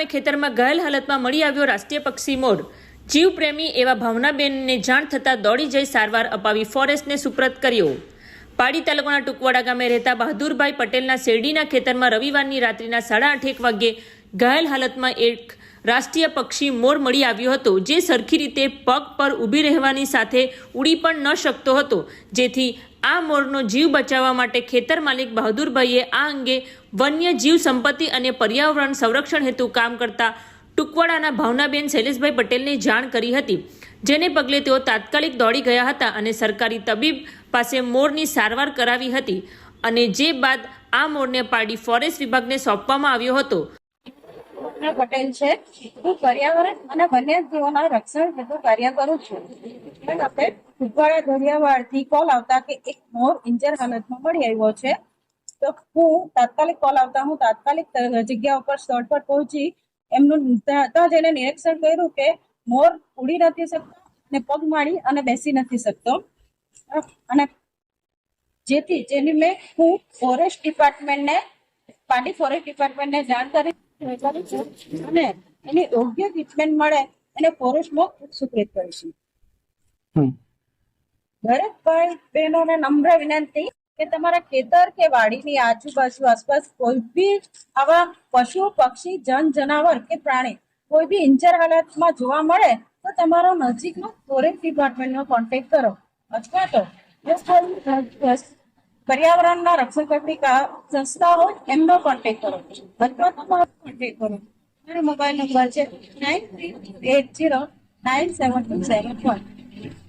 ગામે ખેતરમાં ઘાયલ હાલતમાં મળી આવ્યો રાષ્ટ્રીય પક્ષી મોર. જીવપ્રેમી એવા ભાવનાબેનને જાણ થતાં દોડી જઈ સારવાર અપાવી ફોરેસ્ટને સુપ્રત કર્યો. પાડી તાલુકાના ટુકવાડા ગામે રહેતા બહાદુરભાઈ પટેલના શેરડીના ખેતરમાં રવિવારની રાત્રિના સાડા આઠેક વાગ્યે ઘાયલ હાલતમાં એક રાષ્ટ્રીય પક્ષી મોર મળી આવ્યો હતો, જે સરખી રીતે પગ પર ઊભી રહેવાની સાથે ઉડી પણ ન શકતો હતો. જેથી આ મોરનો જીવ બચાવવા માટે ખેતર માલિક બહાદુરભાઈએ આ અંગે વન્ય જીવ સંપત્તિ અને પર્યાવરણ સંરક્ષણ હેતુ કામ કરતા ટુકવાડાના ભાવનાબેન શૈલેષભાઈ પટેલને જાણ કરી હતી. જેને પગલે તેઓ તાત્કાલિક દોડી ગયા હતા અને સરકારી તબીબ પાસે મોરની સારવાર કરાવી હતી અને જે બાદ આ મોરને પાડી ફોરેસ્ટ વિભાગને સોંપવામાં આવ્યો હતો. કલ્પના પટેલ છે. હું પર્યાવરણ અને વન્યજીવોના રક્ષણ હેતુ કાર્ય કરું છું. આપણે કુપવાડા દરિયાવાડથી કોલ આવતા કે એક મોર ઇન્જર હાલતમાં મળી આવ્યો છે. તો હું તાત્કાલિક કોલ આવતા હું તાત્કાલિક જગ્યા ઉપર સ્થળ પર પહોંચી એમનું ત્યાં જઈને નિરીક્ષણ કર્યું કે મોર ઉડી નથી શકતો અને પગ માળી અને બેસી નથી શકતો. અને જેથી, જેની મેં હું ફોરેસ્ટ ડિપાર્ટમેન્ટને પાટી ફોરેસ્ટ ડિપાર્ટમેન્ટને જાણ કરી અને એને યોગ્ય ટ્રીટમેન્ટ મળે અને ફોરેસ્ટમાં સુપ્રેત કરીશું. દરેક ભાઈ બહેનોને નમ્ર વિનંતી કે તમારા ખેતર કે વાડીની આજુબાજુ આસપાસ કોઈ બી આવા પશુ પક્ષી જન જનાવર કે પ્રાણી કોઈ બી ઇન્જર હાલતમાં જોવા મળે તો તમારો નજીકનો ફોરેસ્ટ ડિપાર્ટમેન્ટનો કોન્ટેક્ટ કરો. અથવા તો પર્યાવરણના રક્ષણ કરતી સંસ્થાઓ એમનો કોન્ટેક્ટ કરો. અથવા તમારો કોન્ટેક્ટ કરો. મારો મોબાઈલ નંબર છે nine three eight zero nine seven two seven one